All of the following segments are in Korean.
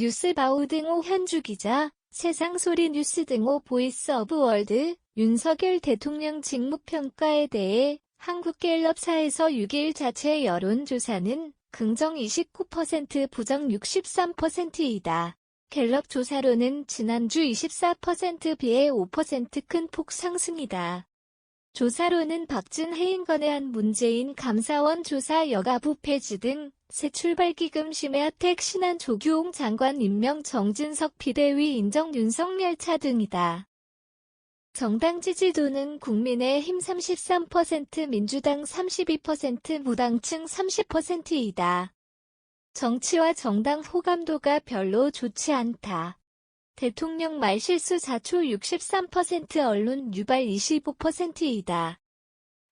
뉴스바우 등호 현주 기자, 세상소리 뉴스 등호 보이스 오브 월드, 윤석열 대통령 직무평가에 대해 한국갤럽사에서 6일 자체 여론조사는 긍정 29% 부정 63%이다. 갤럽 조사로는 지난주 24% 비해 5%큰 폭 상승이다. 조사로는 박진 해인건의한 문재인 감사원 조사 여가부 폐지 등 새 출발기금 심해하택 신한 조규홍 장관 임명 정진석 비대위 인정 윤석열 차 등이다. 정당 지지도는 국민의힘 33%, 민주당 32%, 무당층 30%이다. 정치와 정당 호감도가 별로 좋지 않다. 대통령 말실수 자초 63% 언론 유발 25%이다.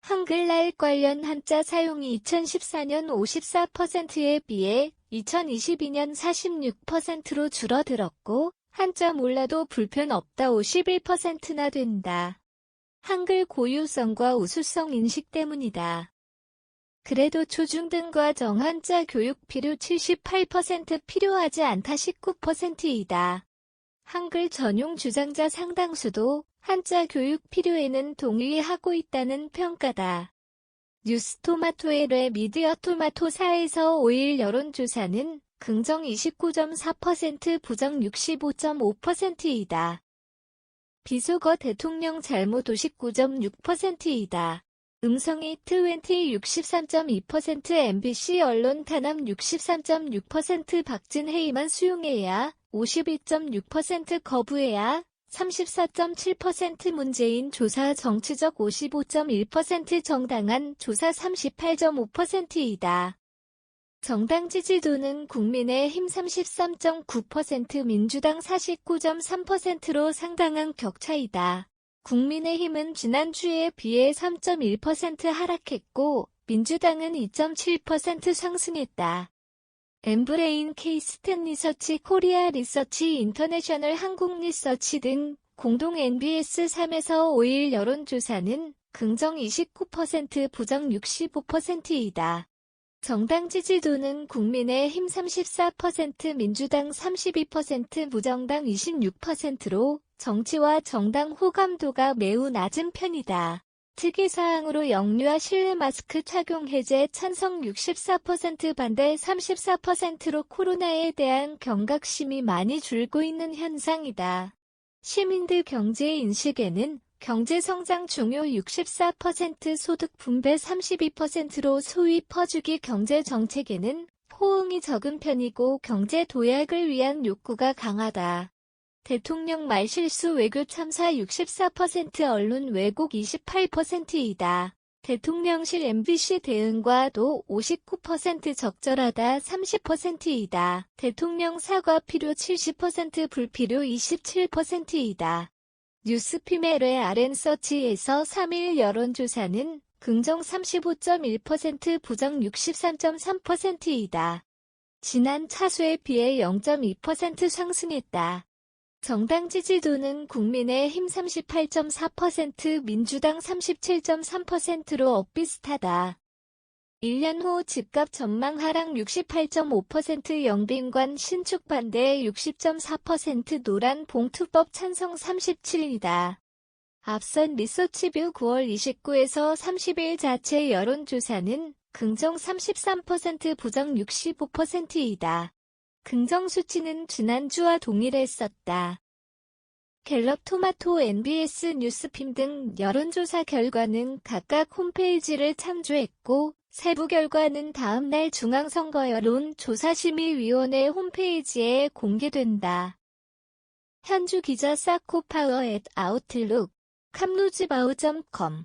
한글날 관련 한자 사용이 2014년 54%에 비해 2022년 46%로 줄어들었고 한자 몰라도 불편 없다 51%나 된다. 한글 고유성과 우수성 인식 때문이다. 그래도 초중등과 정한자 교육 필요 78% 필요하지 않다 19%이다. 한글 전용 주장자 상당수도 한자 교육 필요에는 동의하고 있다는 평가다. 뉴스토마토의 레 미디어 토마토사에서 5일 여론조사는 긍정 29.4% 부정 65.5%이다. 비속어 대통령 잘못 59.6%이다. 음성이 20 63.2% MBC 언론 탄압 63.6% 박진혜이만 수용해야 52.6% 거부해야 34.7% 문재인 조사 정치적 55.1% 정당한 조사 38.5%이다. 정당 지지도는 국민의힘 33.9% 민주당 49.3%로 상당한 격차이다. 국민의힘은 지난주에 비해 3.1% 하락했고 민주당은 2.7% 상승했다. 엠브레인 케이스텐 리서치 코리아 리서치 인터내셔널 한국 리서치 등 공동 NBS3에서 5일 여론조사는 긍정 29% 부정 65%이다. 정당 지지도는 국민의힘 34% 민주당 32% 무정당 26%로 정치와 정당 호감도가 매우 낮은 편이다. 특이사항으로 영유아 실내 마스크 착용 해제 찬성 64% 반대 34%로 코로나에 대한 경각심이 많이 줄고 있는 현상이다. 시민들 경제 인식에는 경제성장 중요 64% 소득 분배 32%로 소위 퍼주기 경제 정책에는 호응이 적은 편이고 경제 도약을 위한 욕구가 강하다. 대통령 말 실수 외교 참사 64% 언론 왜곡 28%이다. 대통령실 MBC 대응과도 59% 적절하다 30%이다. 대통령 사과 필요 70% 불필요 27%이다. 뉴스피메르의 RN서치에서 3일 여론조사는 긍정 35.1% 부정 63.3%이다. 지난 차수에 비해 0.2% 상승했다. 정당 지지도는 국민의힘 38.4%, 민주당 37.3%로 엇비슷하다. 1년 후 집값 전망 하락 68.5% 영빈관 신축 반대 60.4% 노란 봉투법 찬성 37이다. 앞선 리서치뷰 9월 29에서 30일 자체 여론조사는 긍정 33% 부정 65%이다. 긍정 수치는 지난주와 동일했었다. 갤럽 토마토 NBS 뉴스핌 등 여론조사 결과는 각각 홈페이지를 창조했고 세부 결과는 다음날 중앙선거 여론 조사심의위원회 홈페이지에 공개된다. 현주 기자 사코파워 앳 아웃룩 캄루즈바우.com